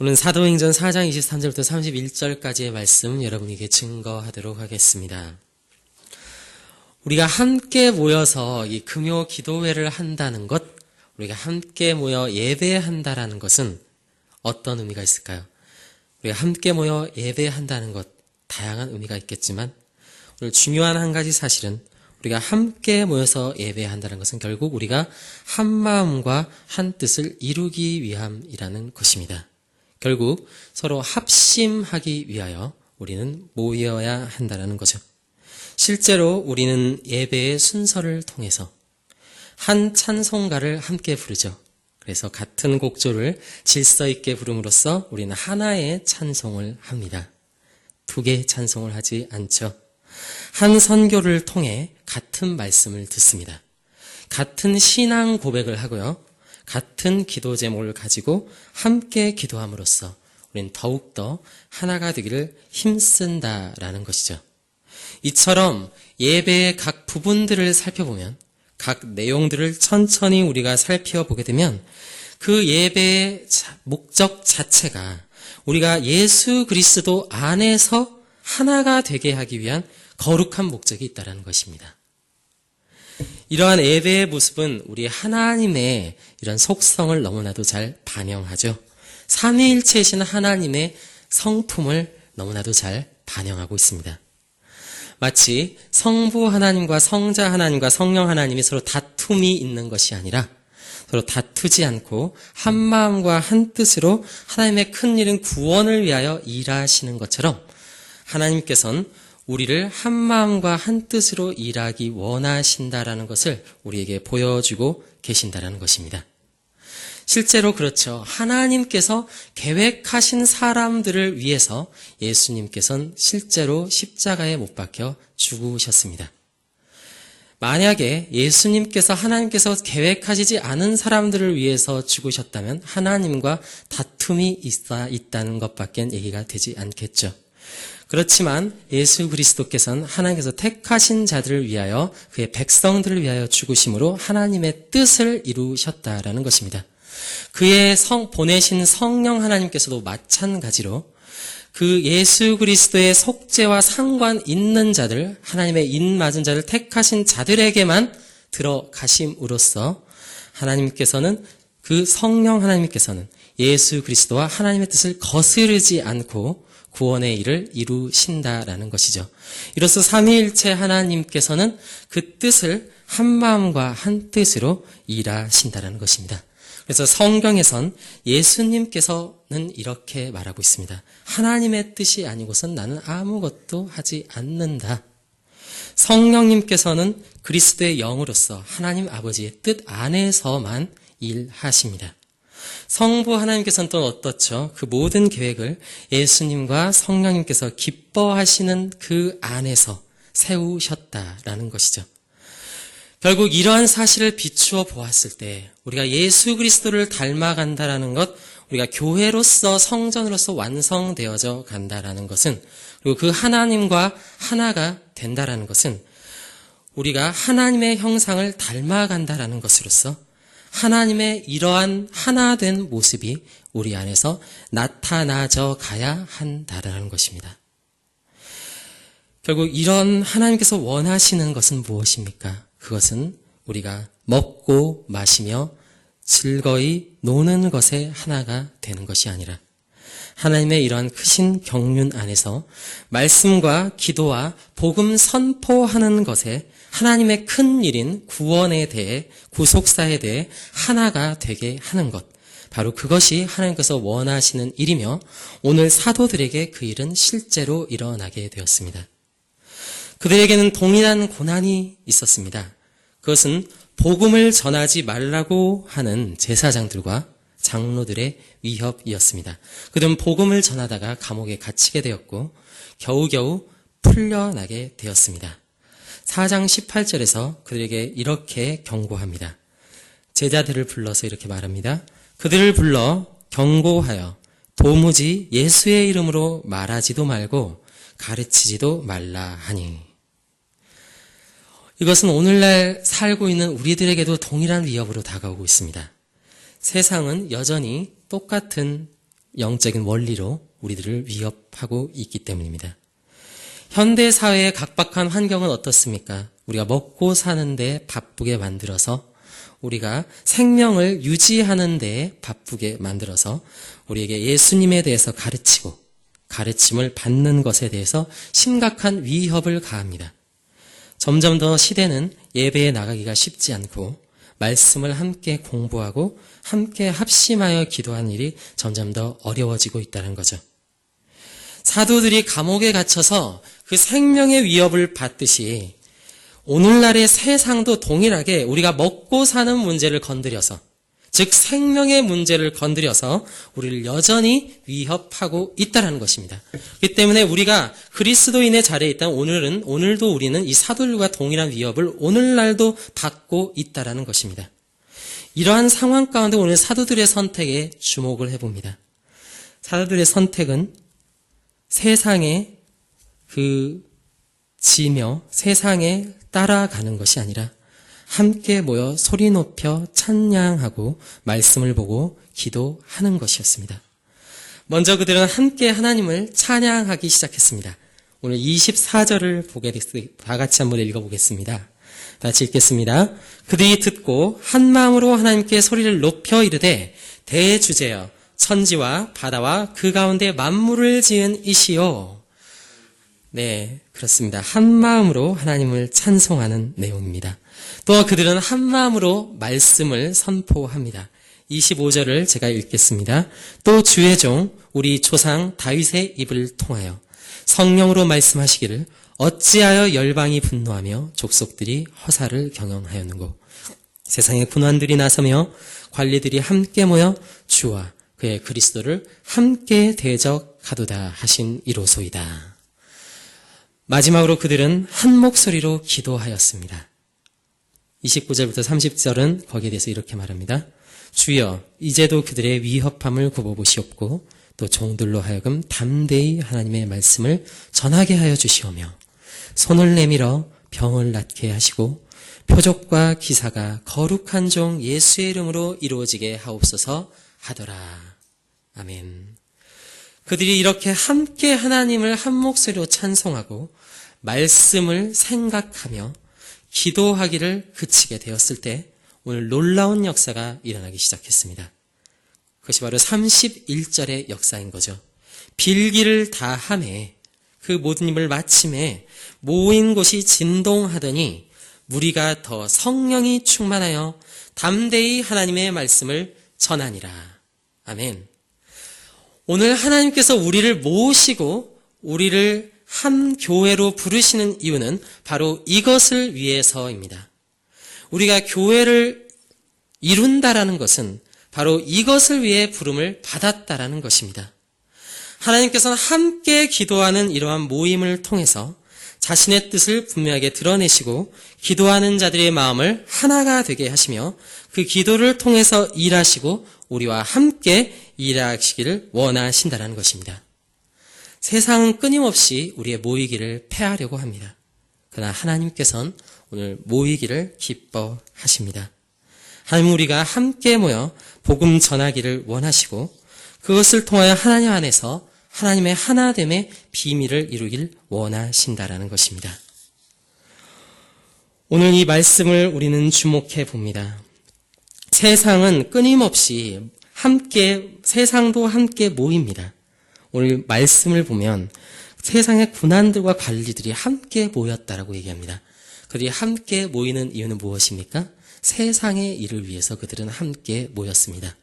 오늘 사도행전 4장 23절부터 31절까지의 말씀 여러분에게 증거하도록 하겠습니다. 우리가 함께 모여서 이 금요 기도회를 한다는 것, 우리가 함께 모여 예배한다라는 것은 어떤 의미가 있을까요? 우리가 함께 모여 예배한다는 것, 다양한 의미가 있겠지만, 오늘 중요한 한 가지 사실은 우리가 함께 모여서 예배한다는 것은 결국 우리가 한 마음과 한 뜻을 이루기 위함이라는 것입니다. 결국 서로 합심하기 위하여 우리는 모여야 한다는 거죠. 실제로 우리는 예배의 순서를 통해서 한 찬송가를 함께 부르죠. 그래서 같은 곡조를 질서 있게 부름으로써 우리는 하나의 찬송을 합니다. 두 개의 찬송을 하지 않죠. 한 선교를 통해 같은 말씀을 듣습니다. 같은 신앙 고백을 하고요. 같은 기도 제목을 가지고 함께 기도함으로써 우리는 더욱더 하나가 되기를 힘쓴다라는 것이죠. 이처럼 예배의 각 부분들을 살펴보면 각 내용들을 천천히 우리가 살펴보게 되면 그 예배의 목적 자체가 우리가 예수 그리스도 안에서 하나가 되게 하기 위한 거룩한 목적이 있다는 것입니다. 이러한 예배의 모습은 우리 하나님의 이런 속성을 너무나도 잘 반영하죠. 삼위일체이신 하나님의 성품을 너무나도 잘 반영하고 있습니다. 마치 성부 하나님과 성자 하나님과 성령 하나님이 서로 다툼이 있는 것이 아니라 서로 다투지 않고 한 마음과 한 뜻으로 하나님의 큰 일은 구원을 위하여 일하시는 것처럼 하나님께서는 우리를 한 마음과 한 뜻으로 일하기 원하신다라는 것을 우리에게 보여주고 계신다라는 것입니다. 실제로 그렇죠. 하나님께서 계획하신 사람들을 위해서 예수님께서는 실제로 십자가에 못 박혀 죽으셨습니다. 만약에 예수님께서 하나님께서 계획하시지 않은 사람들을 위해서 죽으셨다면 하나님과 다툼이 있어 있다는 것밖엔 얘기가 되지 않겠죠. 그렇지만 예수 그리스도께서는 하나님께서 택하신 자들을 위하여 그의 백성들을 위하여 죽으심으로 하나님의 뜻을 이루셨다라는 것입니다. 그의 성 보내신 성령 하나님께서도 마찬가지로 그 예수 그리스도의 속죄와 상관 있는 자들, 하나님의 인 맞은 자를 택하신 자들에게만 들어가심으로써 하나님께서는 그 성령 하나님께서는 예수 그리스도와 하나님의 뜻을 거스르지 않고 구원의 일을 이루신다라는 것이죠. 이로써 삼위일체 하나님께서는 그 뜻을 한 마음과 한 뜻으로 일하신다라는 것입니다. 그래서 성경에선 예수님께서는 이렇게 말하고 있습니다. 하나님의 뜻이 아니고선 나는 아무것도 하지 않는다. 성령님께서는 그리스도의 영으로서 하나님 아버지의 뜻 안에서만 일하십니다. 성부 하나님께서는 또 어떻죠? 그 모든 계획을 예수님과 성령님께서 기뻐하시는 그 안에서 세우셨다라는 것이죠. 결국 이러한 사실을 비추어 보았을 때 우리가 예수 그리스도를 닮아간다라는 것, 우리가 교회로서 성전으로서 완성되어져 간다라는 것은 그리고 그 하나님과 하나가 된다라는 것은 우리가 하나님의 형상을 닮아간다라는 것으로서 하나님의 이러한 하나 된 모습이 우리 안에서 나타나져 가야 한다라는 것입니다. 결국 이런 하나님께서 원하시는 것은 무엇입니까? 그것은 우리가 먹고 마시며 즐거이 노는 것에 하나가 되는 것이 아니라 하나님의 이러한 크신 경륜 안에서 말씀과 기도와 복음 선포하는 것에 하나님의 큰 일인 구원에 대해 구속사에 대해 하나가 되게 하는 것. 바로 그것이 하나님께서 원하시는 일이며 오늘 사도들에게 그 일은 실제로 일어나게 되었습니다. 그들에게는 동일한 고난이 있었습니다. 그것은 복음을 전하지 말라고 하는 제사장들과 장로들의 위협이었습니다. 그들은 복음을 전하다가 감옥에 갇히게 되었고 겨우겨우 풀려나게 되었습니다. 4장 18절에서 그들에게 이렇게 경고합니다. 제자들을 불러서 이렇게 말합니다. 그들을 불러 경고하여 도무지 예수의 이름으로 말하지도 말고 가르치지도 말라 하니. 이것은 오늘날 살고 있는 우리들에게도 동일한 위협으로 다가오고 있습니다. 세상은 여전히 똑같은 영적인 원리로 우리들을 위협하고 있기 때문입니다. 현대 사회의 각박한 환경은 어떻습니까? 우리가 먹고 사는데 바쁘게 만들어서 우리가 생명을 유지하는데 바쁘게 만들어서 우리에게 예수님에 대해서 가르치고 가르침을 받는 것에 대해서 심각한 위협을 가합니다. 점점 더 시대는 예배에 나가기가 쉽지 않고 말씀을 함께 공부하고 함께 합심하여 기도하는 일이 점점 더 어려워지고 있다는 거죠. 사도들이 감옥에 갇혀서 그 생명의 위협을 받듯이 오늘날의 세상도 동일하게 우리가 먹고 사는 문제를 건드려서 즉 생명의 문제를 건드려서 우리를 여전히 위협하고 있다는 것입니다. 그렇기 때문에 우리가 그리스도인의 자리에 있다면 오늘은 오늘도 우리는 이 사도들과 동일한 위협을 오늘날도 받고 있다라는 것입니다. 이러한 상황 가운데 오늘 사도들의 선택에 주목을 해봅니다. 사도들의 선택은 세상에 그 지며 세상에 따라가는 것이 아니라 함께 모여 소리 높여 찬양하고 말씀을 보고 기도하는 것이었습니다. 먼저 그들은 함께 하나님을 찬양하기 시작했습니다. 오늘 24절을 보게 됐습니다. 다 같이 한번 읽어보겠습니다. 다시 읽겠습니다. 그들이 듣고 한 마음으로 하나님께 소리를 높여 이르되 대주제여 천지와 바다와 그 가운데 만물을 지은 이시요. 네, 그렇습니다. 한 마음으로 하나님을 찬송하는 내용입니다. 또 그들은 한 마음으로 말씀을 선포합니다. 25절을 제가 읽겠습니다. 또 주의 종 우리 조상 다윗의 입을 통하여 성령으로 말씀하시기를 어찌하여 열방이 분노하며 족속들이 허사를 경영하였는고 세상의 군환들이 나서며 관리들이 함께 모여 주와 그의 그리스도를 함께 대적하도다 하신 이로소이다. 마지막으로 그들은 한 목소리로 기도하였습니다. 29절부터 30절은 거기에 대해서 이렇게 말합니다. 주여, 이제도 그들의 위협함을 굽어보시옵고 또 종들로 하여금 담대히 하나님의 말씀을 전하게 하여 주시오며 손을 내밀어 병을 낫게 하시고 표적과 기사가 거룩한 종 예수의 이름으로 이루어지게 하옵소서 하더라. 아멘. 그들이 이렇게 함께 하나님을 한 목소리로 찬송하고 말씀을 생각하며 기도하기를 그치게 되었을 때 오늘 놀라운 역사가 일어나기 시작했습니다. 그것이 바로 31절의 역사인 거죠. 빌기를 다 함에 그 모든 힘을 마침에 모인 곳이 진동하더니 무리가 더 성령이 충만하여 담대히 하나님의 말씀을 전하니라. 아멘. 오늘 하나님께서 우리를 모으시고 우리를 한 교회로 부르시는 이유는 바로 이것을 위해서입니다. 우리가 교회를 이룬다라는 것은 바로 이것을 위해 부름을 받았다라는 것입니다. 하나님께서는 함께 기도하는 이러한 모임을 통해서 자신의 뜻을 분명하게 드러내시고 기도하는 자들의 마음을 하나가 되게 하시며 그 기도를 통해서 일하시고 우리와 함께 일하시기를 원하신다는 것입니다. 세상은 끊임없이 우리의 모이기를 패하려고 합니다. 그러나 하나님께서는 오늘 모이기를 기뻐하십니다. 하나님 우리가 함께 모여 복음 전하기를 원하시고 그것을 통하여 하나님 안에서 하나님의 하나됨의 비밀을 이루길 원하신다라는 것입니다. 오늘 이 말씀을 우리는 주목해 봅니다. 세상은 끊임없이 함께 세상도 함께 모입니다. 오늘 말씀을 보면 세상의 군안들과 관리들이 함께 모였다라고 얘기합니다. 그들이 함께 모이는 이유는 무엇입니까? 세상의 일을 위해서 그들은 함께 모였습니다.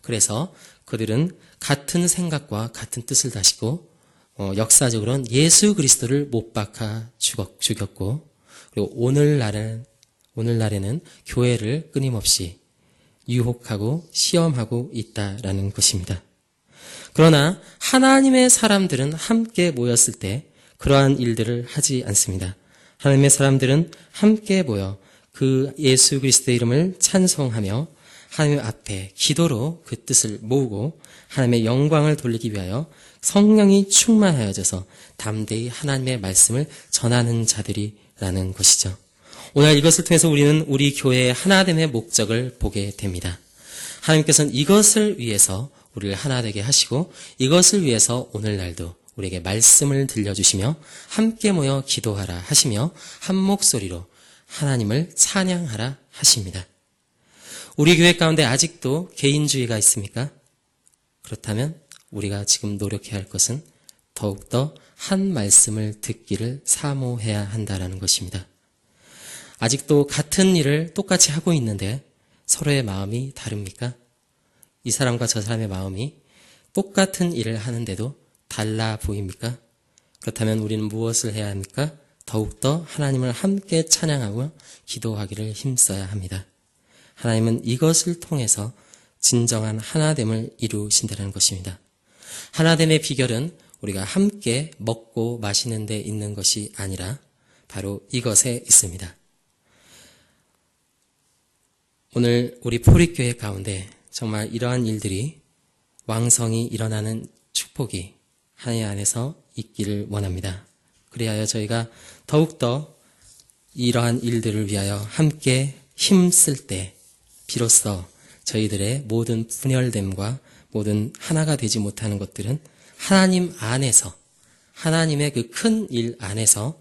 그래서 그들은 같은 생각과 같은 뜻을 다시고 어, 역사적으로는 예수 그리스도를 못 박아 죽었, 죽였고 그리고 오늘날은 오늘날에는 교회를 끊임없이 유혹하고 시험하고 있다라는 것입니다. 그러나 하나님의 사람들은 함께 모였을 때 그러한 일들을 하지 않습니다. 하나님의 사람들은 함께 모여 그 예수 그리스도의 이름을 찬송하며 하나님 앞에 기도로 그 뜻을 모으고 하나님의 영광을 돌리기 위하여 성령이 충만하여져서 담대히 하나님의 말씀을 전하는 자들이라는 것이죠. 오늘 이것을 통해서 우리는 우리 교회의 하나됨의 목적을 보게 됩니다. 하나님께서는 이것을 위해서 우리를 하나 되게 하시고 이것을 위해서 오늘날도 우리에게 말씀을 들려주시며 함께 모여 기도하라 하시며 한 목소리로 하나님을 찬양하라 하십니다. 우리 교회 가운데 아직도 개인주의가 있습니까? 그렇다면 우리가 지금 노력해야 할 것은 더욱더 한 말씀을 듣기를 사모해야 한다라는 것입니다. 아직도 같은 일을 똑같이 하고 있는데 서로의 마음이 다릅니까? 이 사람과 저 사람의 마음이 똑같은 일을 하는데도 달라 보입니까? 그렇다면 우리는 무엇을 해야 합니까? 더욱더 하나님을 함께 찬양하고 기도하기를 힘써야 합니다. 하나님은 이것을 통해서 진정한 하나됨을 이루신다는 것입니다. 하나됨의 비결은 우리가 함께 먹고 마시는 데 있는 것이 아니라 바로 이것에 있습니다. 오늘 우리 포립교회 가운데 정말 이러한 일들이 왕성이 일어나는 축복이 하나님 안에서 있기를 원합니다. 그리하여 저희가 더욱더 이러한 일들을 위하여 함께 힘쓸 때 비로소 저희들의 모든 분열됨과 모든 하나가 되지 못하는 것들은 하나님 안에서 하나님의 그 큰 일 안에서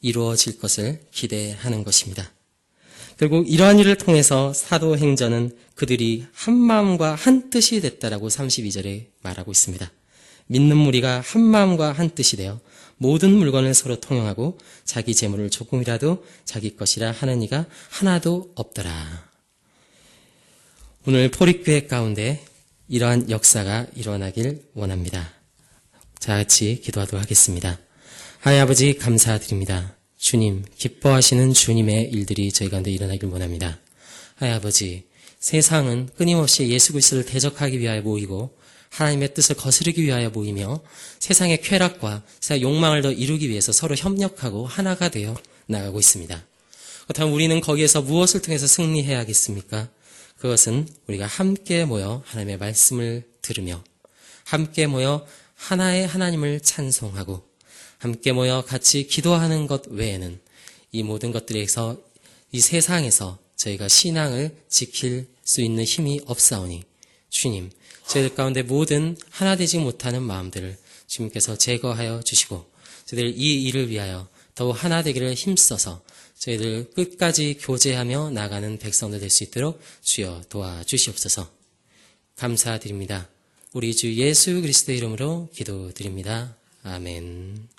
이루어질 것을 기대하는 것입니다. 결국 이러한 일을 통해서 사도행전은 그들이 한 마음과 한 뜻이 됐다라고 32절에 말하고 있습니다. 믿는 무리가 한 마음과 한 뜻이 되어 모든 물건을 서로 통용하고 자기 재물을 조금이라도 자기 것이라 하는 이가 하나도 없더라. 오늘 포립교회 가운데 이러한 역사가 일어나길 원합니다. 자, 같이 기도하도록 하겠습니다. 하나님 아버지 감사드립니다. 주님, 기뻐하시는 주님의 일들이 저희 가운데 일어나길 원합니다. 하나님 아버지, 세상은 끊임없이 예수 그리스도를 대적하기 위하여 모이고 하나님의 뜻을 거스르기 위하여 모이며 세상의 쾌락과 세상의 욕망을 더 이루기 위해서 서로 협력하고 하나가 되어 나가고 있습니다. 그렇다면 우리는 거기에서 무엇을 통해서 승리해야겠습니까? 그것은 우리가 함께 모여 하나님의 말씀을 들으며 함께 모여 하나의 하나님을 찬송하고 함께 모여 같이 기도하는 것 외에는 이 모든 것들에서 이 세상에서 저희가 신앙을 지킬 수 있는 힘이 없사오니 주님 저희들 가운데 모든 하나 되지 못하는 마음들을 주님께서 제거하여 주시고 저희들 이 일을 위하여 더욱 하나 되기를 힘써서 저희들 끝까지 교제하며 나가는 백성들 될 수 있도록 주여 도와주시옵소서. 감사드립니다. 우리 주 예수 그리스도의 이름으로 기도드립니다. 아멘.